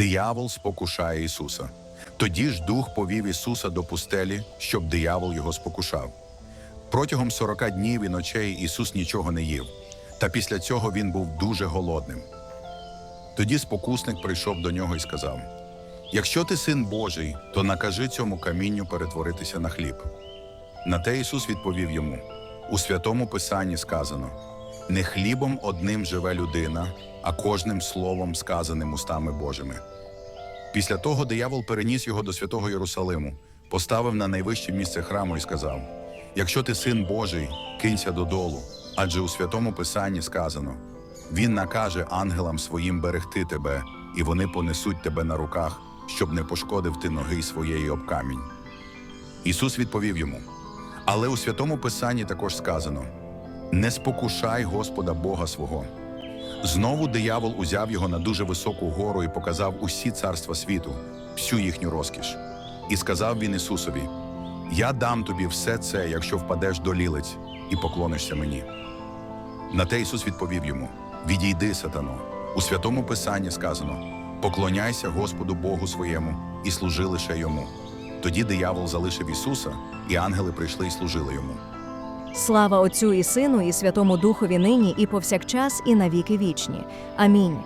Диявол спокушає Ісуса. Тоді ж дух повів Ісуса до пустелі, щоб диявол його спокушав. Протягом сорока днів і ночей Ісус нічого не їв, та після цього він був дуже голодним. Тоді спокусник прийшов до нього і сказав: Якщо ти син Божий, то накажи цьому камінню перетворитися на хліб. На те Ісус відповів йому: у святому Писанні сказано: не хлібом одним живе людина, а кожним словом, сказаним устами Божими. Після того диявол переніс його до святого Єрусалиму, поставив на найвище місце храму і сказав: Якщо ти син Божий, кинься додолу, адже у святому Писанні сказано: Він накаже ангелам своїм берегти тебе, і вони понесуть тебе на руках, щоб не пошкодив ти ноги своєї об камінь. Ісус відповів йому: Але у святому Писанні також сказано: Не спокушай Господа Бога свого. Знову диявол узяв його на дуже високу гору і показав усі царства світу, всю їхню розкіш. І сказав він Ісусові: Я дам тобі все це, якщо впадеш до лілиць і поклонишся мені. На те Ісус відповів йому: Відійди, сатано. У святому Писанні сказано: Поклоняйся Господу Богу своєму і служи лише йому. Тоді диявол залишив Ісуса, і ангели прийшли і служили йому. Слава Отцю і Сину, і Святому Духові нині, і повсякчас, і навіки вічні. Амінь.